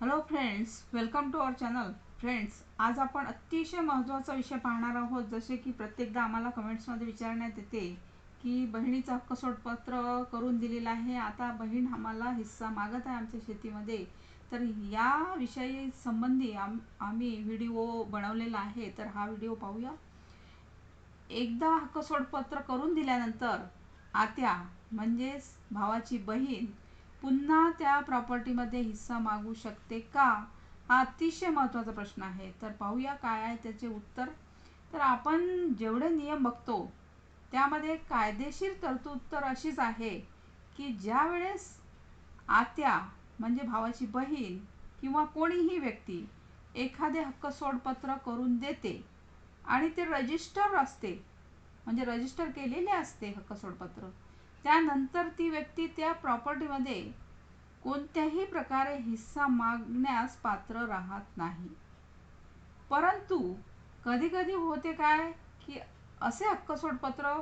Hello friends welcome to our channel friends आज आपण अतिशय महत्त्वाचा विषय पाहणार आहोत जसे की प्रत्येकदा आम्हाला कमेंट्समध्ये विचारण्यात येते की बहिणीचं हक्क सोडपत्र करून दिलेलं आहे आता बहीण आम्हाला हिस्सा मागत आहे आमच्या शेतीमध्ये. तर या विषयी संबंधी आम आम्ही व्हिडिओ बनवलेला आहे तर हा व्हिडिओ पाहूया. एकदा हक्क सोडपत्र करून दिल्यानंतर आत्या म्हणजेच भावाची बहीण पुन्हा त्या प्रॉपर्टीमध्ये हिस्सा मागू शकते का? हा अतिशय महत्त्वाचा प्रश्न आहे. तर पाहूया काय आहे त्याचे उत्तर. तर आपण जेवढे नियम बघतो त्यामध्ये कायदेशीर तरतूद तर अशीच आहे की ज्या वेळेस आत्या म्हणजे भावाची बहीण किंवा कोणीही व्यक्ती एखादे हक्क सोडपत्र करून देते आणि ते रजिस्टर असते म्हणजे रजिस्टर केलेले असते हक्क सोडपत्र त्यानंतर ती व्यक्ती त्या प्रॉपर्टीमध्ये कोणत्याही प्रकारे हिस्सा मागण्यास पात्र राहत नाही. परंतु कधी कधी होते काय की असे हक्कसोडपत्र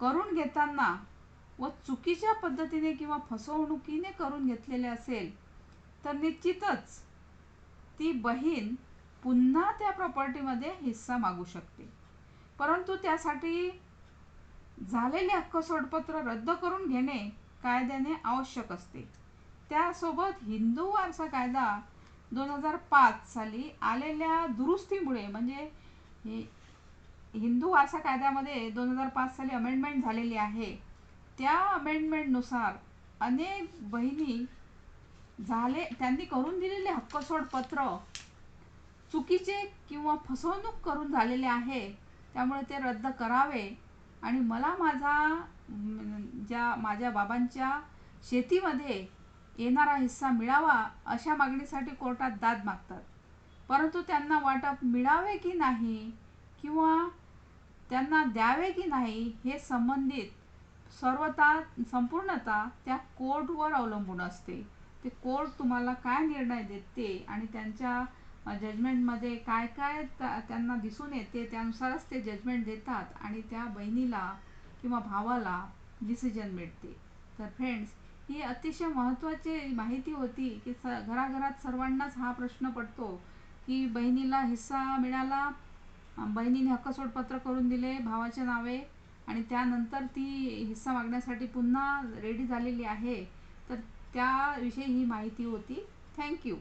करून घेताना व चुकीच्या पद्धतीने किंवा फसवणुकीने करून घेतलेले असेल तर निश्चितच ती बहीण पुन्हा त्या प्रॉपर्टीमध्ये हिस्सा मागू शकते. परंतु त्यासाठी झालेले हक्क सोडपत्र रद्द करून घेणे कायद्याने आवश्यक असते. त्यासोबत हिंदू वारसा कायदा दोन हजार पाच साली आलेल्या दुरुस्तीमुळे म्हणजे हिंदू वारसा कायद्यामध्ये दोन हजार पाच साली अमेंडमेंट झालेली आहे. त्या अमेंडमेंटनुसार अनेक बहिणी झाले त्यांनी करून दिलेले हक्क सोडपत्र चुकीचे किंवा फसवणूक करून झालेले आहे. त्यामुळे ते रद्द करावे. आणि मला माझा ज्या माझ्या बाबांच्या शेतीमध्ये येणारा हिस्सा मिळावा अशा मागणीसाठी कोर्टात दाद मागतात. परंतु त्यांना वाटप मिळावे की नाही किंवा त्यांना द्यावे की नाही हे संबंधित सर्वता संपूर्णता त्या कोर्टवर अवलंबून असते. ते कोर्ट तुम्हाला काय निर्णय देते आणि त्यांच्या जजमेंटमध्ये काय काय त्यांना दिसून येते त्यानुसारच ते जजमेंट देतात आणि त्या बहिणीला किंवा भावाला डिसिजन मिळते. तर फ्रेंड्स ही अतिशय महत्त्वाची माहिती होती की स घराघरात सर्वांनाच हा प्रश्न पडतो की बहिणीला हिस्सा मिळाला बहिणीने हक्क सोडपत्र करून दिले भावाच्या नावे आणि त्यानंतर ती हिस्सा मागण्यासाठी पुन्हा रेडी झालेली आहे. तर त्याविषयी ही माहिती होती. थँक्यू